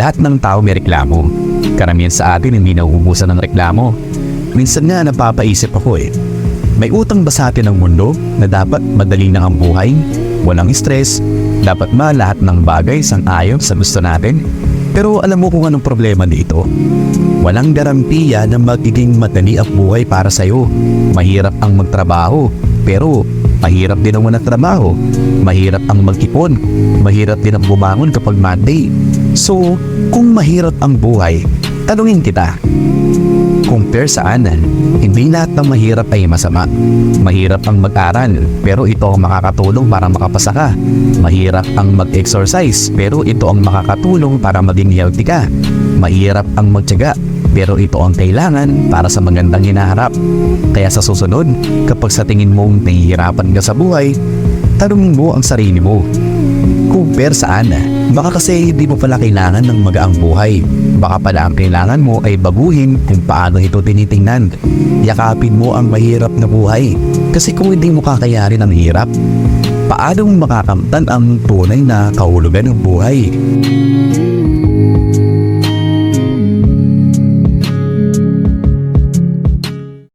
Lahat ng tao may reklamo. Karamihan sa atin hindi nauubusan ng reklamo. Minsan nga napapaisip ako eh. May utang ba sa atin ang mundo na dapat madali na ang buhay? Walang stress, dapat ba lahat ng bagay sang-ayon sa gusto natin? Pero alam mo kung anong problema dito? Walang garantiya na magiging madali ang buhay para sa'yo. Mahirap ang magtrabaho, pero mahirap din ang walang trabaho. Mahirap ang mag-ipon, mahirap din ang bumangon kapag Monday. So, kung mahirap ang buhay, tanungin kita, compare saan? Hindi lahat ng mahirap ay masama. Mahirap ang mag-aral, pero ito ang makakatulong para makapasa ka. Mahirap ang mag-exercise, pero ito ang makakatulong para maging healthy ka. Mahirap ang magtyaga, pero ito ang kailangan para sa magandang hinaharap. Kaya sa susunod, kapag sa tingin mong nahihirapan ka sa buhay, tanungin mo ang sarili mo. Compare saan? Baka kasi hindi mo pala kailangan ng magaang buhay. Baka pala ang kailangan mo ay baguhin kung paano ito tinitingnan. Yakapin mo ang mahirap na buhay. Kasi kung hindi mo kakayarin ang hirap, paano mo makakamtan ang tunay na kahulugan ng buhay?